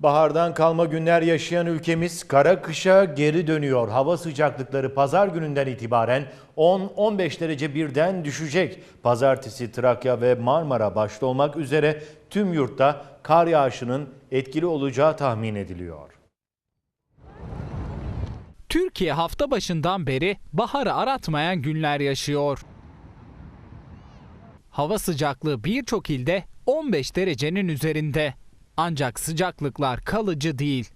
Bahardan kalma günler yaşayan ülkemiz kara kışa geri dönüyor. Hava sıcaklıkları pazar gününden itibaren 10-15 derece birden düşecek. Pazartesi Trakya ve Marmara başta olmak üzere tüm yurtta kar yağışının etkili olacağı tahmin ediliyor. Türkiye hafta başından beri baharı aratmayan günler yaşıyor. Hava sıcaklığı birçok ilde 15 derecenin üzerinde. Ancak sıcaklıklar kalıcı değil.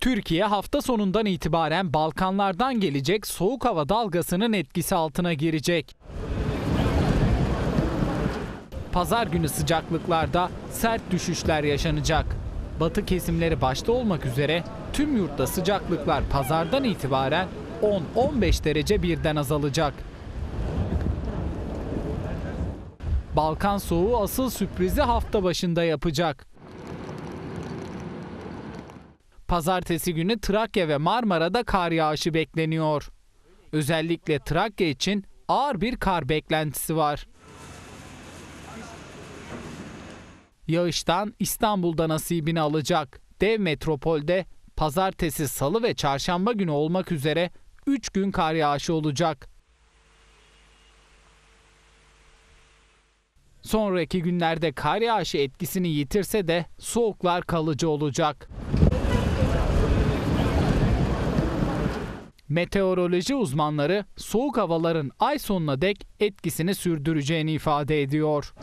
Türkiye hafta sonundan itibaren Balkanlardan gelecek soğuk hava dalgasının etkisi altına girecek. Pazar günü sıcaklıklarda sert düşüşler yaşanacak. Batı kesimleri başta olmak üzere tüm yurtta sıcaklıklar pazardan itibaren 10-15 derece birden azalacak. Balkan soğuğu asıl sürprizi hafta başında yapacak. Pazartesi günü Trakya ve Marmara'da kar yağışı bekleniyor. Özellikle Trakya için ağır bir kar beklentisi var. Yağıştan İstanbul'da nasibini alacak. Dev metropolde pazartesi, salı ve çarşamba günü olmak üzere 3 gün kar yağışı olacak. Sonraki günlerde kar yağışı etkisini yitirse de soğuklar kalıcı olacak. Meteoroloji uzmanları soğuk havaların ay sonuna dek etkisini sürdüreceğini ifade ediyor.